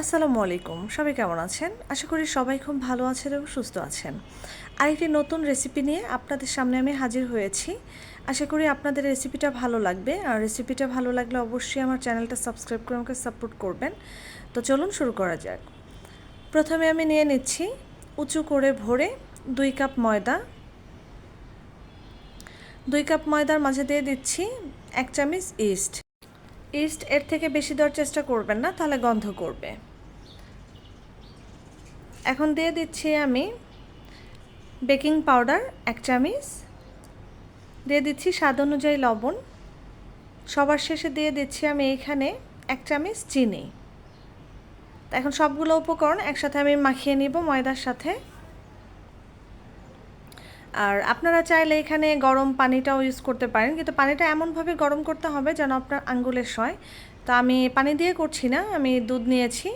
আসসালামু আলাইকুম। সবাই কেমন আছেন? আশা করি সবাই খুব ভালো আছেন এবং সুস্থ আছেন। আরেকটি নতুন রেসিপি নিয়ে আপনাদের সামনে আমি হাজির হয়েছি। আশা করি আপনাদের রেসিপিটা ভালো লাগবে। আর রেসিপিটা ভালো লাগলে অবশ্যই আমার চ্যানেলটা সাবস্ক্রাইব করে আমাকে সাপোর্ট করবেন। তো চলুন শুরু করা যাক। প্রথমে আমি নিয়ে নিচ্ছি উঁচু করে ভরে দুই কাপ ময়দা। দুই কাপ ময়দার মাঝে দিয়ে দিচ্ছি এক চামচ ইস্ট ইস্ট এর থেকে বেশি দেওয়ার চেষ্টা করবেন না, তাহলে গন্ধ করবে। এখন দিয়ে দিচ্ছি আমি বেকিং পাউডার, এক চামচ। দিয়ে দিচ্ছি স্বাদ অনুযায়ী লবণ। সবার শেষে দিয়ে দিচ্ছি আমি এইখানে এক চামচ চিনি। এখন সবগুলো উপকরণ একসাথে আমি মাখিয়ে নিব ময়দার সাথে। আর আপনারা চাইলে এখানে গরম পানিটাও ইউজ করতে পারেন, কিন্তু পানিটা এমনভাবে গরম করতে হবে যেন আপনার আঙ্গুলের সয়। তো আমি পানি দিয়ে করছি না, আমি দুধ নিয়েছি।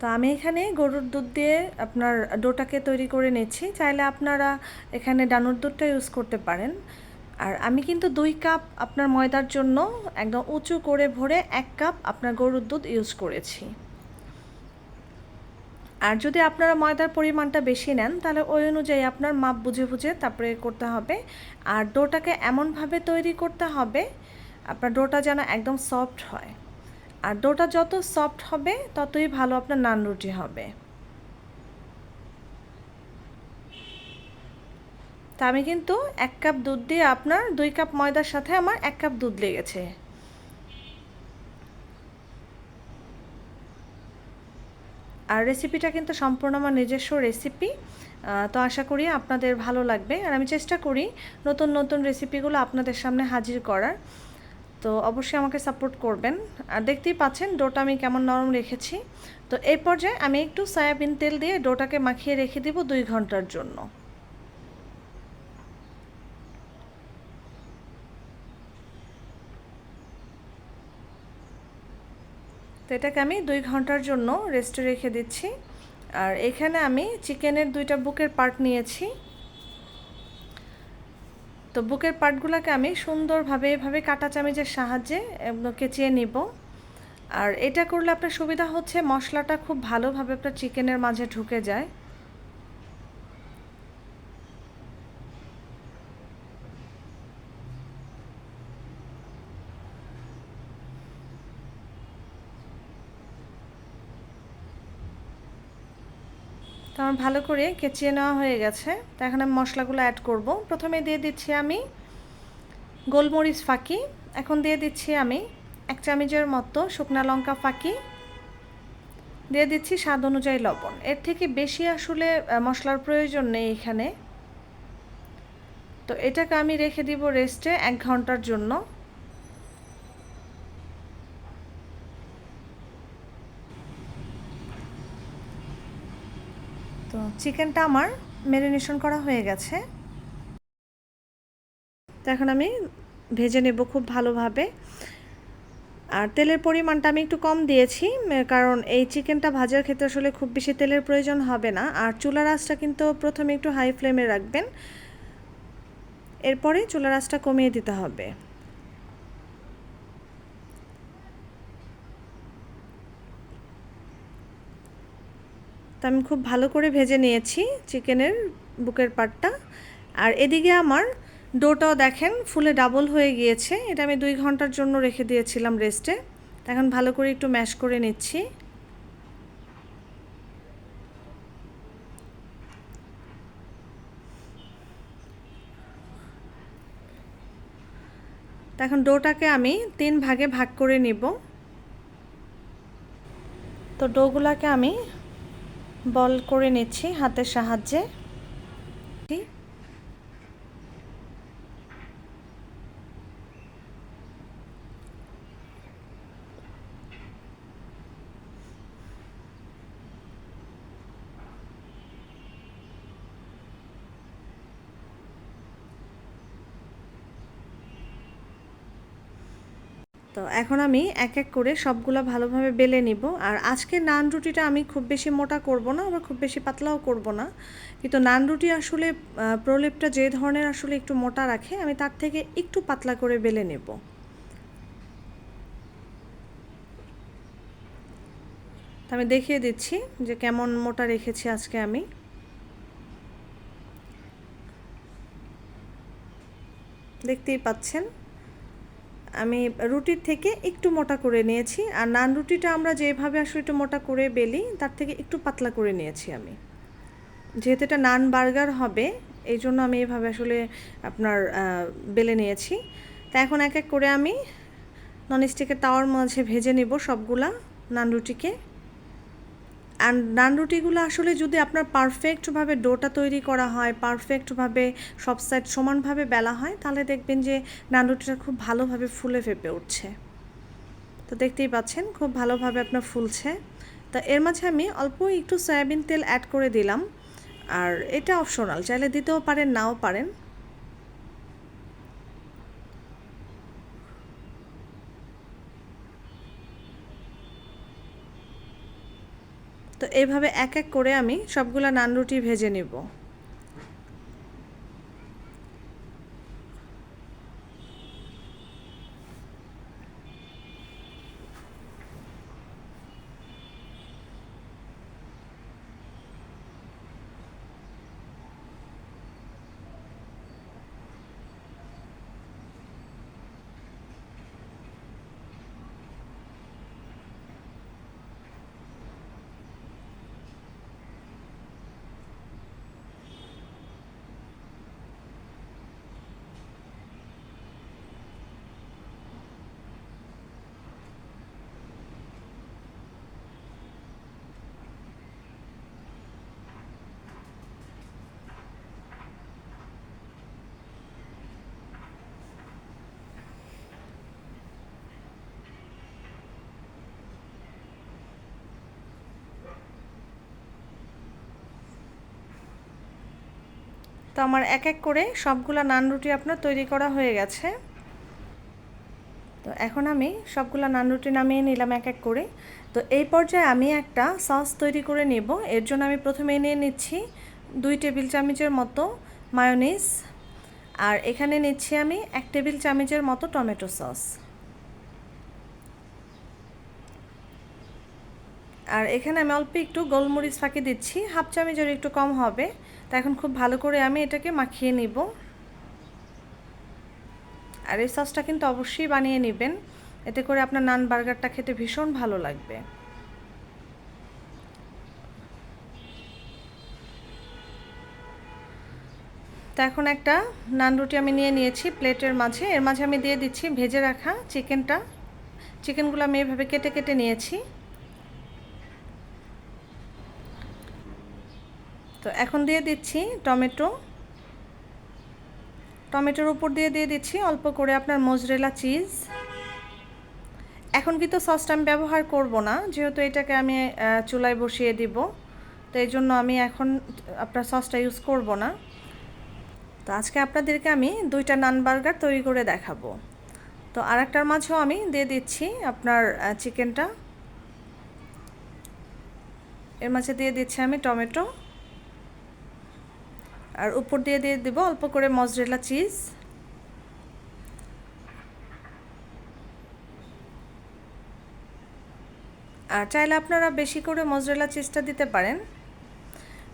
তো আমি এখানে গরুর দুধ দিয়ে আপনার ডোটাকে তৈরি করে নিচ্ছি। চাইলে আপনারা এখানে ডানুর দুধটা ইউজ করতে পারেন। আর আমি কিন্তু দুই কাপ আপনার ময়দার জন্য একদম উঁচু করে ভরে এক কাপ আপনার গরুর দুধ ইউজ করেছি। আর যদি আপনারা ময়দার পরিমাণটা বেশি নেন, তাহলে ওই অনুযায়ী আপনার মাপ বুঝে বুঝে তারপরে করতে হবে। আর ডোটাকে এমনভাবে তৈরি করতে হবে, আপনার ডোটা যেন একদম সফট হয়। আর ডোটা যত সফট হবে, ততই ভালো আপনার নান রুটি হবে। তা আমি কিন্তু এক কাপ দুধ দিয়ে আপনার দুই কাপ ময়দার সাথে আমার এক কাপ দুধ লেগেছে। আর রেসিপিটা কিন্তু সম্পূর্ণ আমার নিজস্ব রেসিপি তো আশা করি আপনাদের ভালো লাগবে। আর আমি চেষ্টা করি নতুন নতুন রেসিপিগুলো আপনাদের সামনে হাজির করার। তো অবশ্যই আমাকে সাপোর্ট করবেন। আর দেখতেই পাচ্ছেন ডোটা আমি কেমন নরম রেখেছি। তো এই পর্যায়ে আমি একটু সয়াবিন তেল দিয়ে ডোটাকে মাখিয়ে রেখে দিব দুই ঘণ্টার জন্য। তো এটাকে আমি দুই ঘণ্টার জন্য রেস্টে রেখে দিচ্ছি। আর এখানে আমি চিকেনের দুইটা বুকের পার্ট নিয়েছি। তো বুকের পার্টগুলোকে আমি সুন্দরভাবে এভাবে কাটা চামিচের সাহায্যে কেচিয়ে নিব। আর এটা করলে আপনার সুবিধা হচ্ছে মশলাটা খুব ভালোভাবে আপনার চিকেনের মাঝে ঢুকে যায়। তো আমার ভালো করে কেচিয়ে নেওয়া হয়ে গেছে। তো এখন আমি মশলাগুলো অ্যাড করব। প্রথমে দিয়ে দিচ্ছি আমি গোলমরিচ ফাঁকি। এখন দিয়ে দিচ্ছি আমি এক চামচের মতো শুকনা লঙ্কা ফাঁকি। দিয়ে দিচ্ছি স্বাদ অনুযায়ী লবণ। এর থেকে বেশি আসলে মশলার প্রয়োজন নেই এখানে। তো এটাকে আমি রেখে দিব রেস্টে এক ঘণ্টার জন্য। চিকেনটা আমার ম্যারিনেশন করা হয়ে গেছে। তো এখন আমি ভেজে নেব খুব ভালোভাবে। আর তেলের পরিমাণটা আমি একটু কম দিয়েছি, কারণ এই চিকেনটা ভাজার ক্ষেত্রে আসলে খুব বেশি তেলের প্রয়োজন হবে না। আর চুলার আঁচটা কিন্তু প্রথমে একটু হাই ফ্লেমে রাখবেন, এরপরে চুলার আঁচটা কমিয়ে দিতে হবে। তো আমি খুব ভালো করে ভেজে নিয়েছি চিকেনের বুকের পাটটা। আর এদিকে আমার ডোটাও দেখেন ফুলে ডাবল হয়ে গিয়েছে। এটা আমি দুই ঘণ্টার জন্য রেখে দিয়েছিলাম রেস্টে। এখন ভালো করে একটু ম্যাশ করে নিচ্ছি। এখন ডোটাকে আমি তিন ভাগে ভাগ করে নিব। তো ডোগুলাকে আমি বল করে নিচ্ছি হাতের সাহায্যে। তো এখন আমি এক এক করে সবগুলো ভালোভাবে বেলে নিব। আর আজকে নান রুটিটা আমি খুব বেশি মোটা করব না, আবার খুব বেশি পাতলাও করব না। কিন্তু নান রুটি আসলে প্রলেপটা যে ধরনের আসলে একটু মোটা রাখে, আমি তার থেকে একটু পাতলা করে বেলে নেব। আমি দেখিয়ে দিচ্ছি যে কেমন মোটা রেখেছি আজকে আমি। দেখতেই পাচ্ছেন? আমি রুটির থেকে একটু মোটা করে নিয়েছি। আর নান রুটিটা আমরা যেভাবে আসলে একটু মোটা করে বেলি, তার থেকে একটু পাতলা করে নিয়েছি আমি। যেহেতু এটা নান বার্গার হবে, এই জন্য আমি এভাবে আসলে আপনার বেলে নিয়েছি। তা এখন এক এক করে আমি ননস্টিকের তাওয়ার মাঝে ভেজে নেব সবগুলা নান রুটিকে। নান রুটিগুলো আসলে যদি আপনার পারফেক্টভাবে ডোটা তৈরি করা হয় পারফেক্টভাবে সব সাইড সমানভাবে বেলা হয়, তাহলে দেখবেন যে নান রুটিটা খুব ভালোভাবে ফুলে ফেপে উঠছে। তো দেখতেই পাচ্ছেন, খুব ভালোভাবে আপনার ফুলছে। তা এর মাঝে আমি অল্প একটু সয়াবিন তেল অ্যাড করে দিলাম। আর এটা অপশনাল চাইলে দিতেও পারেন, নাও পারেন। এইভাবে এক এক করে আমি সবগুলা নান রুটি ভেজে নিব। তো আমার এক এক করে সবগুলা নান রুটি আপনার তৈরি করা হয়ে গেছে। তো এখন আমি সবগুলা নান রুটি নামিয়ে নিলাম এক এক করে। তো এই পর্যায়ে আমি একটা সস তৈরি করে নেব। এর জন্য আমি প্রথমে নিয়ে নিচ্ছি দুই টেবিল চামচের মতো মায়োনিজ। আর এখানে নিচ্ছি আমি এক টেবিল চামচের মতো টমেটো সস। আর এখানে আমি অল্প একটু গোলমরিচ ফাঁকি দিচ্ছি। হাফ চামচের একটু কম হবে, তা এখন খুব ভালো করে আমি এটাকে মাখিয়ে নিব। আর এই সসটা কিন্তু অবশ্যই বানিয়ে নেবেন। এতে করে আপনার নান বার্গারটা খেতে ভীষণ ভালো লাগবে। তো এখন একটা নান রুটি আমি নিয়ে নিয়েছি প্লেটের মাঝে। এর মাঝে আমি দিয়ে দিচ্ছি ভেজে রাখা চিকেনটা। চিকেনগুলো আমি এভাবে কেটে কেটে নিয়েছি। তো এখন দিয়ে দিচ্ছি টমেটো। টমেটোর উপর দিয়ে দিয়ে দিচ্ছি অল্প করে আপনার মোজরেলা চিজ। এখন কিন্তু সসটা আমি ব্যবহার করব না, যেহেতু এটাকে আমি চুলায় বসিয়ে দিব। তো এই জন্য আমি এখন আপনার সসটা ইউজ করব না। তো আজকে আপনাদেরকে আমি দুইটা নান বার্গার তৈরি করে দেখাবো। তো আরেকটার মাঝেও আমি দিয়ে দিচ্ছি আপনার চিকেনটা। এর মাঝে দিয়ে দিচ্ছি আমি টমেটো। আর উপর দিয়ে দিয়ে দেবো অল্প করে মজরেলা চিজ। আর চাইলে আপনারা বেশি করে মজরেলা চিজটা দিতে পারেন।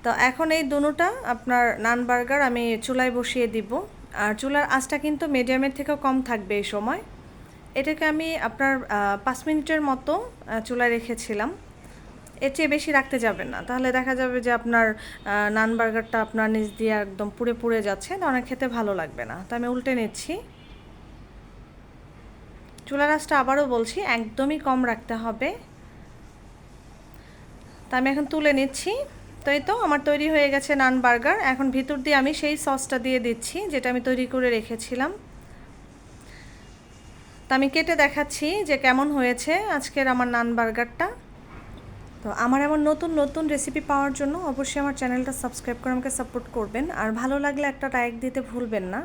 তো এখন এই দুটোটা আপনার নান বার্গার আমি চুলায় বসিয়ে দিব। আর চুলার আঁচটা কিন্তু মিডিয়ামের থেকেও কম থাকবে এই সময়। এটাকে আমি আপনার পাঁচ মিনিটের মতো চুলায় রেখেছিলাম। এর চেয়ে বেশি রাখতে যাবেন না। তাহলে দেখা যাবে যে আপনার নান বার্গারটা আপনার নিচ দিয়ে একদম পুড়ে পুড়ে যাচ্ছে অনেক খেতে ভালো লাগবে না। তো আমি উল্টে নিচ্ছি। চুলার আঁচটা আবারও বলছি, একদমই কম রাখতে হবে। তা আমি এখন তুলে নিচ্ছি। তো এই তো আমার তৈরি হয়ে গেছে নান বার্গার। এখন ভিতর দিয়ে আমি সেই সসটা দিয়ে দিচ্ছি, যেটা আমি তৈরি করে রেখেছিলাম। তা আমি কেটে দেখাচ্ছি যে কেমন হয়েছে আজকের আমার নান বার্গারটা। তো আমার এমন নতুন নতুন রেসিপি পাওয়ার জন্য অবশ্যই আমার চ্যানেলটা সাবস্ক্রাইব করে আমাকে সাপোর্ট করবেন। আর ভালো লাগলে একটা লাইক দিতে ভুলবেন না।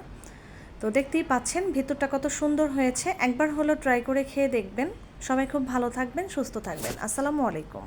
তো দেখতেই পাচ্ছেন ভিতরটা কত সুন্দর হয়েছে। একবার হলো ট্রাই করে খেয়ে দেখবেন। সবাই খুব ভালো থাকবেন, সুস্থ থাকবেন। আসসালামু আলাইকুম।